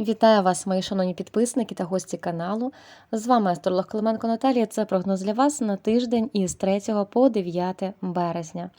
Вітаю вас, мої шановні підписники та гості каналу. З вами астролог Клименко Наталія. Це прогноз для вас на тиждень із 3 по 9 березня.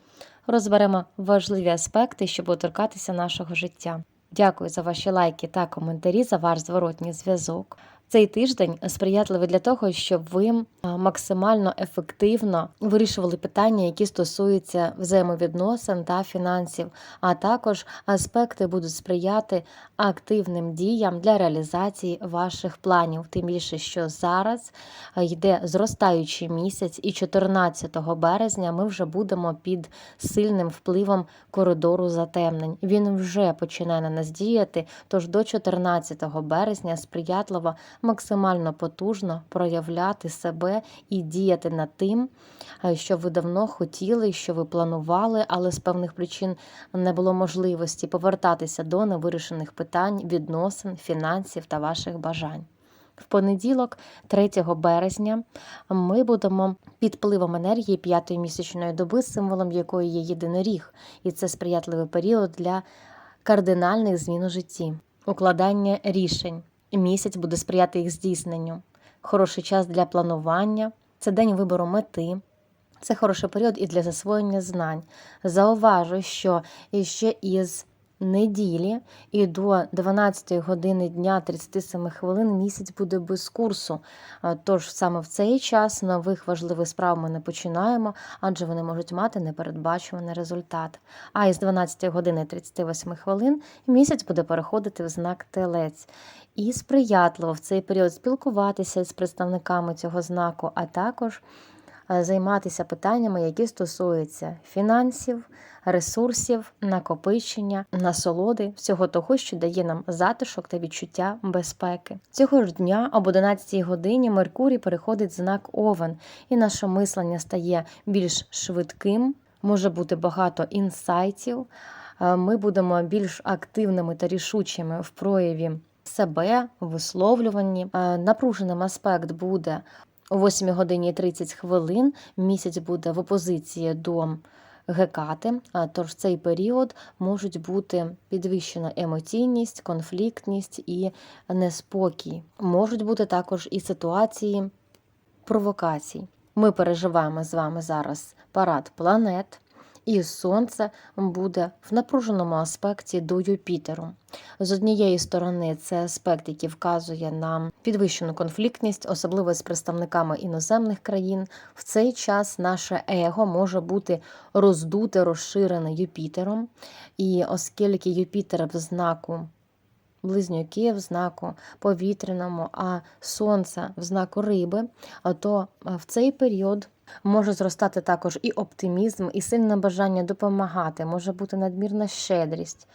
Розберемо важливі аспекти, що будуть торкатися нашого життя. Дякую за ваші лайки та коментарі, за ваш зворотній зв'язок. Цей тиждень сприятливий для того, щоб ви максимально ефективно вирішували питання, які стосуються взаємовідносин та фінансів, а також аспекти будуть сприяти активним діям для реалізації ваших планів. Тим більше, що зараз йде зростаючий місяць, і 14 березня ми вже будемо під сильним впливом коридору затемнень. Він вже починає на нас діяти, тож до 14 березня сприятливо максимально потужно проявляти себе і діяти над тим, е, що ви давно хотіли, що ви планували, але з певних причин не було можливості повертатися до невирішених питань, відносин, фінансів та ваших бажань. В понеділок, 3 березня, ми будемо під впливом енергії п'ятої місячної доби, символом якої є єдиноріг, і це сприятливий період для кардинальних змін у житті, укладання рішень. Місяць буде сприяти їх здійсненню. Хороший час для планування, це день вибору мети. Це хороший період і для засвоєння знань. Зауважу, що ще із неділі і до 12 години дня 37 хвилин місяць буде без курсу. Е, Тож саме в цей час нових важливих справ ми не починаємо, адже вони можуть мати непередбачуваний результат. А із 12 години 38 хвилин місяць буде переходити в знак телець. І сприятливо в цей період спілкуватися з представниками цього знаку, а також займатися питаннями, які стосуються фінансів, ресурсів, накопичення, насолоди, всього того, що дає нам затишок та відчуття безпеки. Цього ж дня об 11 годині Меркурій переходить в знак Овен, і наше мислення стає більш швидким, може бути багато інсайтів. Е, Ми будемо більш активними та рішучими в прояві себе, висловлюванні. Е, Напруженим аспект буде о 8 годині 30 хвилин. Місяць буде в опозиції до Гекати, тож в цей період можуть бути підвищена емоційність, конфліктність і неспокій. Можуть бути також і ситуації провокацій. Ми переживаємо з вами зараз парад планет, і Сонце буде в напруженому аспекті до Юпітеру. З однієї сторони, це аспект, який вказує на підвищену конфліктність, особливо з представниками іноземних країн. В цей час наше его може бути роздуте, розширене Юпітером. І оскільки Юпітер в знаку близнюки в знаку повітряному, а сонце в знаку риби, то в цей період може зростати також і оптимізм, і сильне бажання допомагати, може бути надмірна щедрість.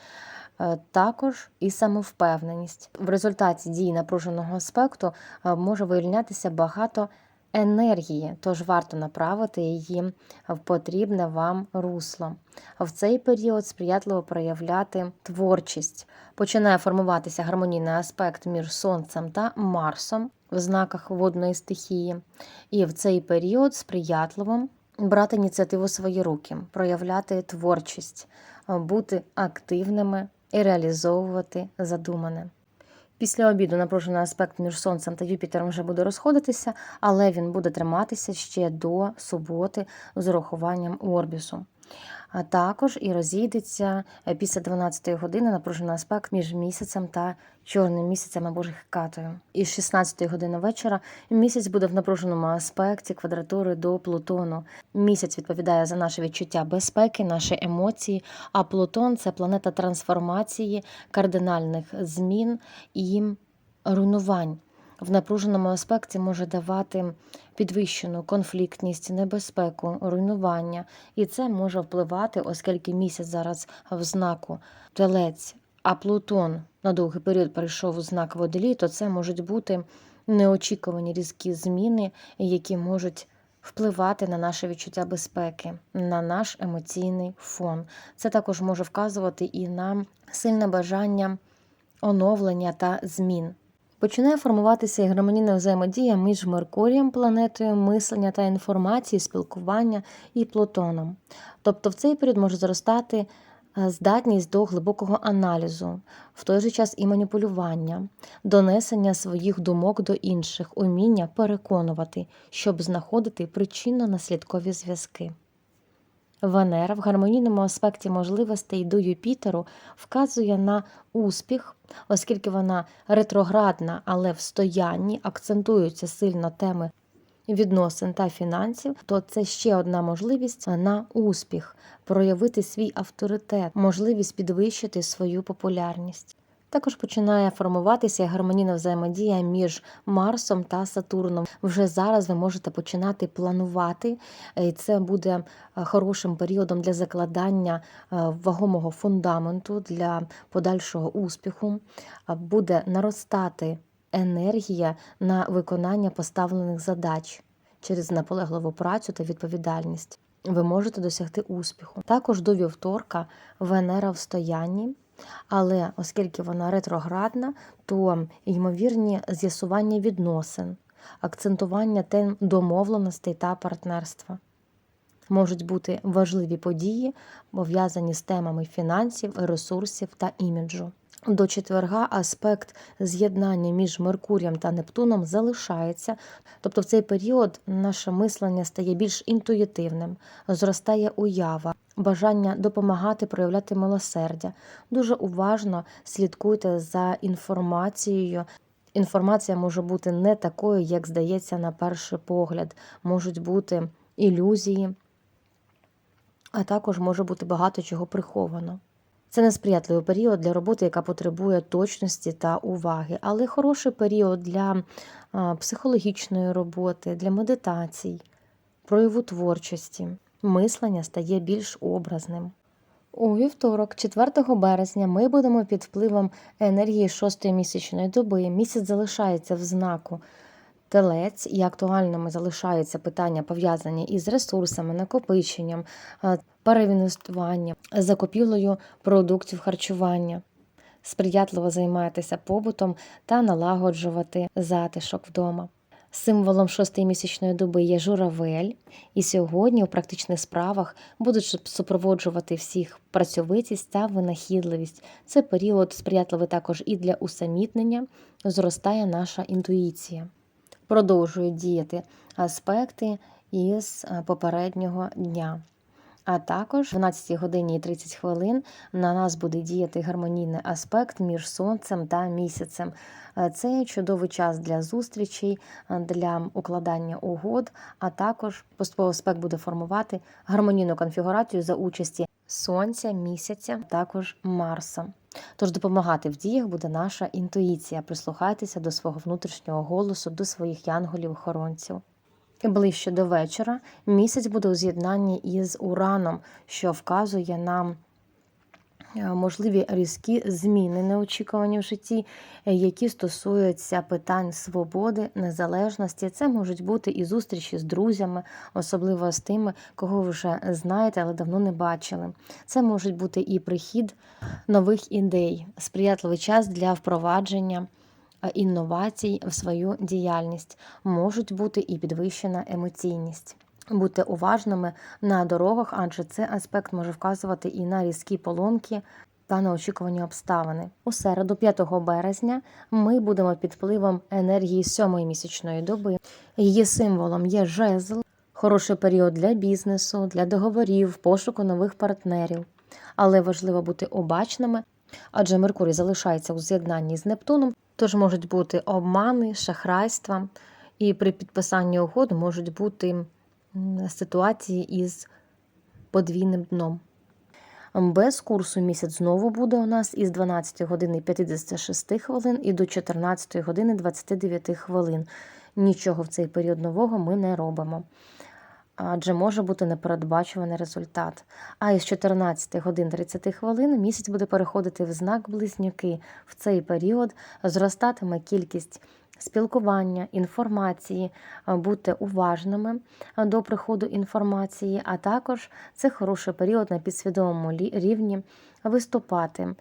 е, Також і самовпевненість. В результаті дії напруженого аспекту е, може вивільнятися багато енергії, тож варто направити її в потрібне вам русло. В цей період сприятливо проявляти творчість. Починає формуватися гармонійний аспект між Сонцем та Марсом в знаках водної стихії. І в цей період сприятливо брати ініціативу в свої руки, проявляти творчість, бути активними і реалізовувати задумане. Після обіду напружений аспект між Сонцем та Юпітером вже буде розходитися, але він буде триматися ще до суботи з урахуванням Орбісу. А також і розійдеться е, після 12-ї години напружений аспект між місяцем та чорним місяцем або ж. І з 16-ї години вечора місяць буде в напруженому аспекті квадратури до Плутону. Місяць відповідає за наше відчуття безпеки, наші емоції. А Плутон це планета трансформації, кардинальних змін і руйнувань. В напруженому аспекті може давати підвищену конфліктність, небезпеку, руйнування, і це може впливати, оскільки місяць зараз в знаку телець, а Плутон на довгий період перейшов у знак водолій, то це можуть бути неочікувані різкі зміни, які можуть впливати на наше відчуття безпеки, на наш емоційний фон. Це також може вказувати і на сильне бажання оновлення та змін. Починає формуватися і гармонійна взаємодія між Меркурієм, планетою мислення та інформації, спілкування і Плутоном. Тобто в цей період може зростати е, здатність до глибокого аналізу, в той же час і маніпулювання, донесення своїх думок до інших, уміння переконувати, щоб знаходити причинно-наслідкові зв'язки. Венера в гармонійному аспекті можливостей до Юпітеру вказує на успіх, оскільки вона ретроградна, але в стоянні акцентуються сильно теми відносин та фінансів, то це ще одна можливість на успіх, проявити свій авторитет, можливість підвищити свою популярність. Також починає формуватися гармонійна взаємодія між Марсом та Сатурном. Вже зараз ви можете починати планувати, і це буде е, хорошим періодом для закладання е, вагомого фундаменту для подальшого успіху. Буде наростати енергія на виконання поставлених задач через наполегливу працю та відповідальність. Ви можете досягти успіху. Також до вівторка Венера в стоянні. Але оскільки вона ретроградна, то ймовірні з'ясування відносин, акцентування тем домовленостей та партнерства. Можуть бути важливі події, пов'язані з темами фінансів, ресурсів та іміджу. До четверга аспект з'єднання між Меркурієм та Нептуном залишається, тобто в цей період наше мислення стає більш інтуїтивним, зростає уява, бажання допомагати проявляти милосердя. Дуже уважно слідкуйте за інформацією. Інформація може бути не такою, як здається на перший погляд, можуть бути ілюзії, а також може бути багато чого приховано. Це несприятливий період для роботи, яка потребує точності та уваги, але хороший період для психологічної роботи, для медитацій, прояву творчості. Мислення стає більш образним. У вівторок, 4 березня, ми будемо під впливом енергії шостої місячної доби. Місяць залишається в знаку телець, і актуальними залишаються питання, пов'язані із ресурсами, накопиченням, переінвестуванням, закупівлею продуктів харчування. Сприятливо займатися побутом та налагоджувати затишок вдома. Символом шостої місячної доби є журавель, і сьогодні у практичних справах будуть супроводжувати всіх працьовитість та винахідливість. Це період сприятливий також і для усамітнення, зростає наша інтуїція. Продовжують діяти аспекти із е, попереднього дня. А також в 12 годині і 30 хвилин на нас буде діяти гармонійний аспект між сонцем та місяцем. Е, Це чудовий час для зустрічей, е, для укладання угод, а також поступовий аспект буде формувати гармонійну конфігурацію за участі сонця, місяця, також Марса. Тож допомагати в діях буде наша інтуїція. Прислухайтеся до свого внутрішнього голосу, до своїх янголів-охоронців. Ближче до вечора місяць буде у з'єднанні із Ураном, що вказує нам е, можливі різкі зміни неочікувані в житті, е, які стосуються питань свободи, незалежності. Це можуть бути і зустрічі з друзями, особливо з тими, кого ви вже знаєте, але давно не бачили. Це можуть бути і прихід нових ідей, сприятливий час для впровадження інновацій в свою діяльність. Можуть бути і підвищена емоційність. Будьте уважними на дорогах, адже цей аспект може вказувати і на різкі поломки та неочікувані обставини. У середу, 5 березня, ми будемо під впливом енергії сьомої місячної доби. Її символом є жезл, хороший період для бізнесу, для договорів, пошуку нових партнерів. Але важливо бути обачними, адже Меркурій залишається у з'єднанні з Нептуном, тож можуть бути обмани, шахрайства, і при підписанні угод можуть бути ситуації із подвійним дном. Без курсу місяць знову буде у нас із 12 години 56 хвилин і до 14 години 29 хвилин. Нічого в цей період нового ми не робимо. Адже може бути непередбачуваний результат. А із 14 годин 30 хвилин місяць буде переходити в знак близнюки. В цей період зростатиме кількість спілкування, інформації, а, будьте уважними до приходу інформації, а також це хороший період на підсвідомому рівні виступати.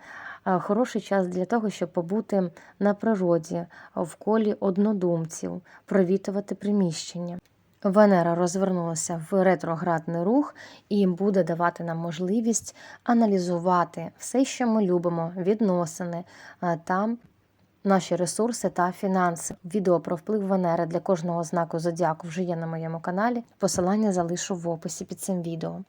Хороший час для того, щоб побути на природі в колі однодумців, провітувати приміщення. Венера розвернулася в ретроградний рух і буде давати нам можливість аналізувати все, що ми любимо, відносини а, та наші ресурси та фінанси. Відео про вплив Венери для кожного знаку зодіаку вже є на моєму каналі. Посилання залишу в описі під цим відео.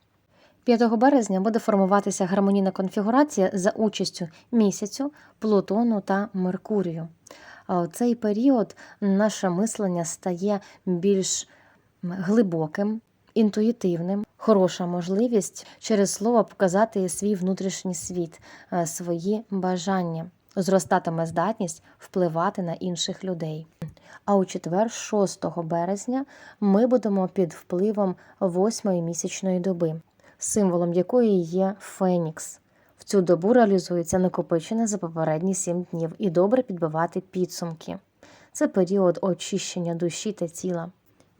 5 березня буде формуватися гармонійна конфігурація за участю місяцю, Плутону та Меркурію. У цей період наше мислення стає більш глибоким, інтуїтивним, хороша можливість через слово показати свій внутрішній світ, е, свої бажання. Зростатиме здатність впливати на інших людей. А у четвер, 6 березня, ми будемо під впливом восьмої місячної доби, символом якої є Фенікс. В цю добу реалізується накопичене за попередні сім днів і добре підбивати підсумки. Це період очищення душі та тіла.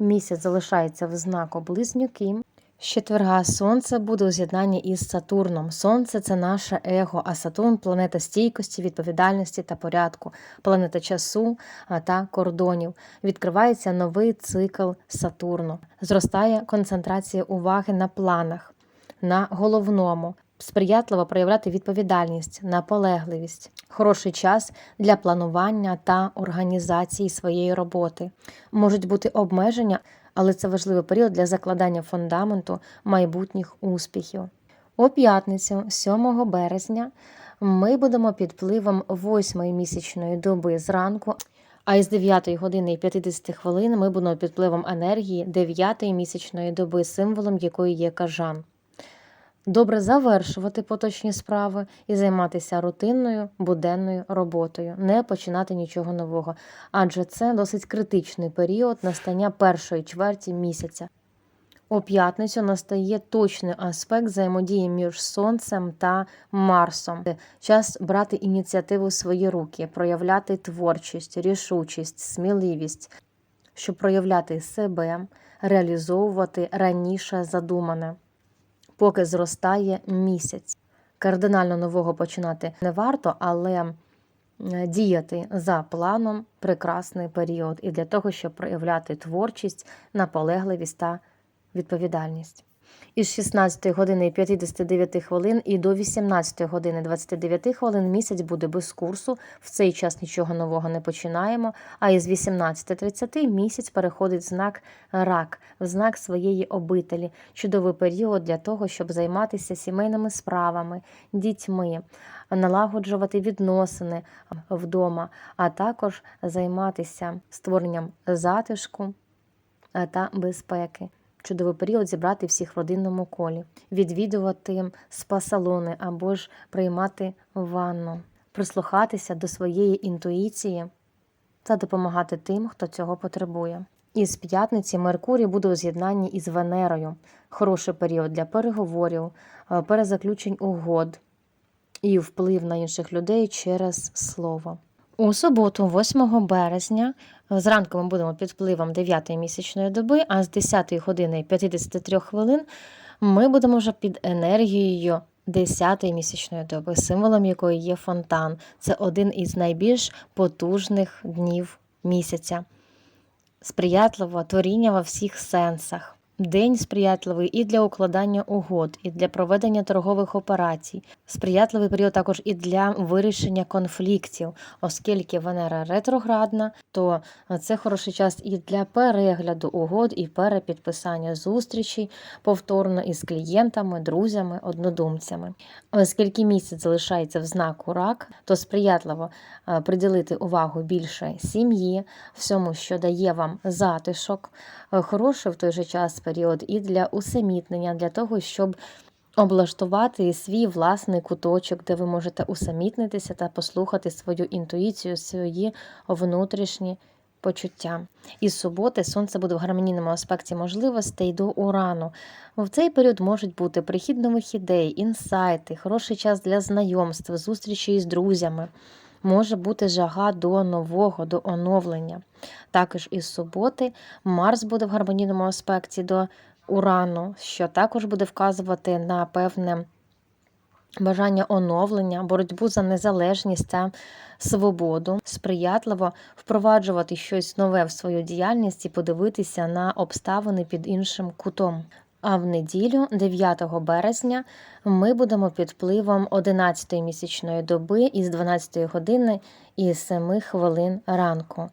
Місяць залишається в знаку близнюки. З четверга сонце буде у з'єднанні із Сатурном. Сонце це наше его, а Сатурн планета стійкості, відповідальності та порядку, планета часу та кордонів. Відкривається новий цикл Сатурну. Зростає концентрація уваги на планах, на головному. Сприятливо проявляти відповідальність, наполегливість, хороший час для планування та організації своєї роботи. Можуть бути обмеження, але це важливий період для закладання фундаменту майбутніх успіхів. У п'ятницю, 7 березня, ми будемо під впливом 8 місячної доби зранку. А із 9 години і 50 хвилин ми будемо під впливом енергії 9 місячної доби, символом якої є кажан. Добре завершувати поточні справи і займатися рутинною буденною роботою, не починати нічого нового, адже це досить критичний період настання першої чверті місяця. У п'ятницю настає точний аспект взаємодії між Сонцем та Марсом. Час брати ініціативу в свої руки, проявляти творчість, рішучість, сміливість, щоб проявляти себе, реалізовувати раніше задумане поки зростає місяць. Кардинально нового починати не варто, але діяти за планом прекрасний період і для того, щоб проявляти творчість, наполегливість та відповідальність. Із 16 години 59 хвилин і до 18 години 29 хвилин місяць буде без курсу. В цей час нічого нового не починаємо. А із 18.30 місяць переходить знак рак, в знак своєї обителі. Чудовий період для того, щоб займатися сімейними справами, дітьми, налагоджувати відносини вдома, а також займатися створенням затишку та безпеки чудовий період зібрати всіх в родинному колі, відвідувати спа-салони або ж приймати ванну, прислухатися до своєї інтуїції та допомагати тим, хто цього потребує. Із п'ятниці Меркурій буде у з'єднанні із Венерою. Хороший період для переговорів, е, перезаключень угод і вплив на інших людей через слово. У суботу, 8 березня, зранку ми будемо під впливом 9-ї місячної доби, а з 10 години 53 хвилин ми будемо вже під енергією 10-ї місячної доби, символом якої є фонтан. Це один із найбільш потужних днів місяця. Сприятливо творіння во всіх сенсах. День сприятливий і для укладання угод, і для проведення торгових операцій. Сприятливий період також і для вирішення конфліктів, оскільки Венера ретроградна, то це хороший час і для перегляду угод, і перепідписання зустрічей повторно із клієнтами, друзями, однодумцями. Оскільки місяць залишається в знаку рак, то сприятливо е, приділити увагу більше сім'ї, всьому, що дає вам затишок, е, хороший в той же час період і для усамітнення, для того, щоб облаштувати свій власний куточок, де ви можете усамітнитися та послухати свою інтуїцію, свої внутрішні почуття. Із суботи сонце буде в гармонійному аспекті можливостей до урану. В цей період можуть бути прихід нових ідей, інсайти, хороший час для знайомств, зустрічі із друзями. Може бути жага до нового, до оновлення. Також із суботи Марс буде в гармонійному аспекті до Урану, що також буде вказувати на певне бажання оновлення, боротьбу за незалежність та свободу, сприятливо впроваджувати щось нове в свою діяльність і подивитися на обставини під іншим кутом. А в неділю, 9 березня, ми будемо під впливом 11-ї місячної доби із 12 години і 7 хвилин ранку.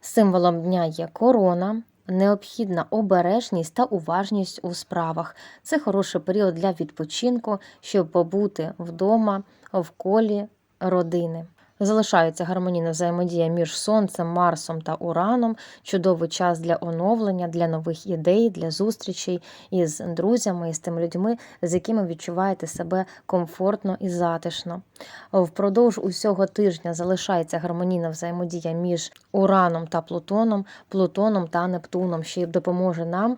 Символом дня є корона, необхідна обережність та уважність у справах. Це хороший період для відпочинку, щоб побути вдома в колі родини. Залишається гармонійна взаємодія між Сонцем, Марсом та Ураном, чудовий час для оновлення, для нових ідей, для зустрічей із друзями, із тими людьми, з якими відчуваєте себе комфортно і затишно. Впродовж усього тижня залишається гармонійна взаємодія між Ураном та Плутоном, Плутоном та Нептуном, що допоможе нам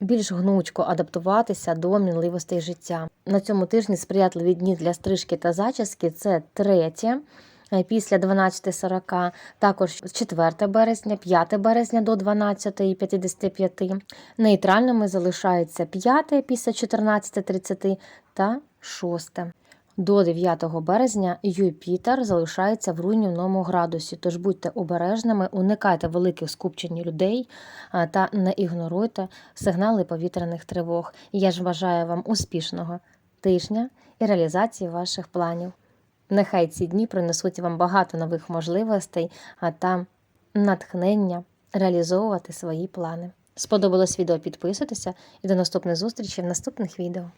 більш гнучко адаптуватися до мінливостей життя. На цьому тижні сприятливі дні для стрижки та зачіски це третє. е, Після 12.40, також 4 березня, 5 березня до 12.55. Нейтральними залишаються 5 після 14.30 та 6. До 9 березня Юпітер залишається в руйнівному градусі, тож будьте обережними, уникайте великих скупчень людей та не ігноруйте сигнали повітряних тривог. Я ж бажаю вам успішного тижня і реалізації ваших планів. Нехай ці дні принесуть вам багато нових можливостей а та натхнення реалізовувати свої плани. Сподобалось відео? Підписуйтеся і до наступних зустрічей в наступних відео.